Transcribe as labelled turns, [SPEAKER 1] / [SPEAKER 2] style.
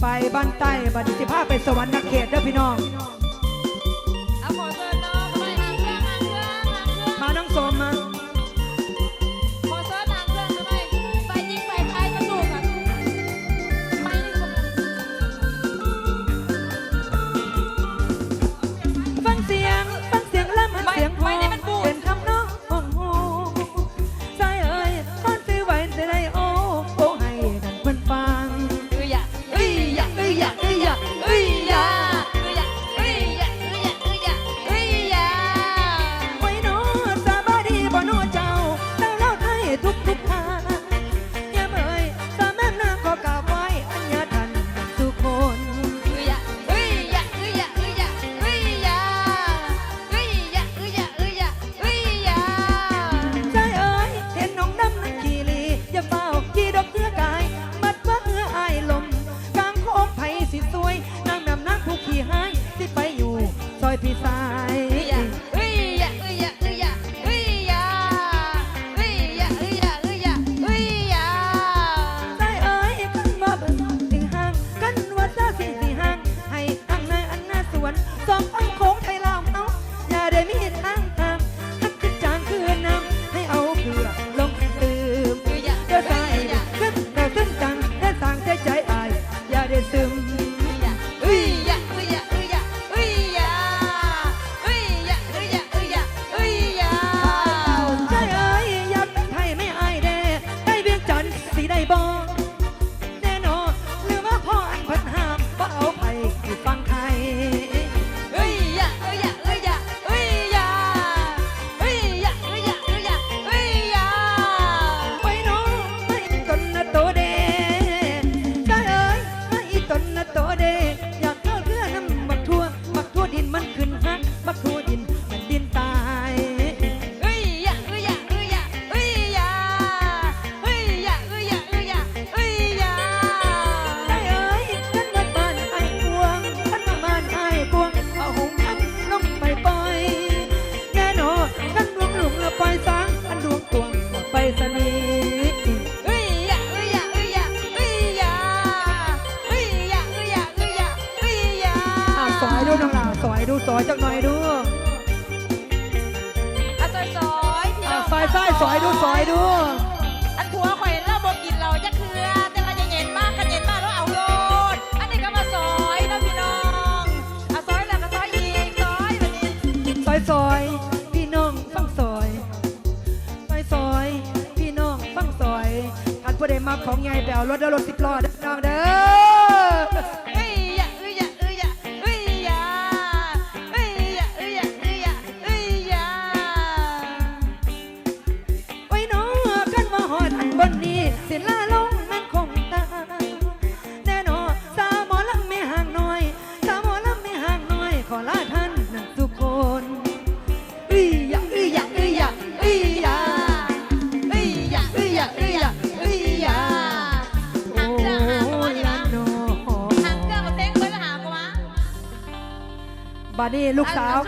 [SPEAKER 1] ไปบ้านใต้บัดสิภาพไปสวรรค์นัก
[SPEAKER 2] เขตเด้อพี่น้
[SPEAKER 1] อง Be fine. ซอ
[SPEAKER 2] ย
[SPEAKER 1] จักหน่
[SPEAKER 2] อย
[SPEAKER 1] ดูอะซอยซ
[SPEAKER 2] อย
[SPEAKER 1] พี่น้อะ
[SPEAKER 2] อ
[SPEAKER 1] ง
[SPEAKER 2] ซอยซ้ย
[SPEAKER 1] ซอยดูซอยดู
[SPEAKER 2] อันทัวข่อยเราบอกกินเราจะเคลือแต่ว่าจะเย็นมากกันเย็นมากแล้วเอาโลดอันนี้ก็มาซอยเนาะพี่น้องอะซอยแล้วก็ซอยอีกซอยแบบนี้
[SPEAKER 1] ซอยซอยพี่น้องฟังซอยซอยซอยพี่น้องฟังซอยท่านผู้ใดมาของใหญ่แปลรถแล้วรถสิบล้อเด้อน้องเด้อ บาดี้ลูกสาว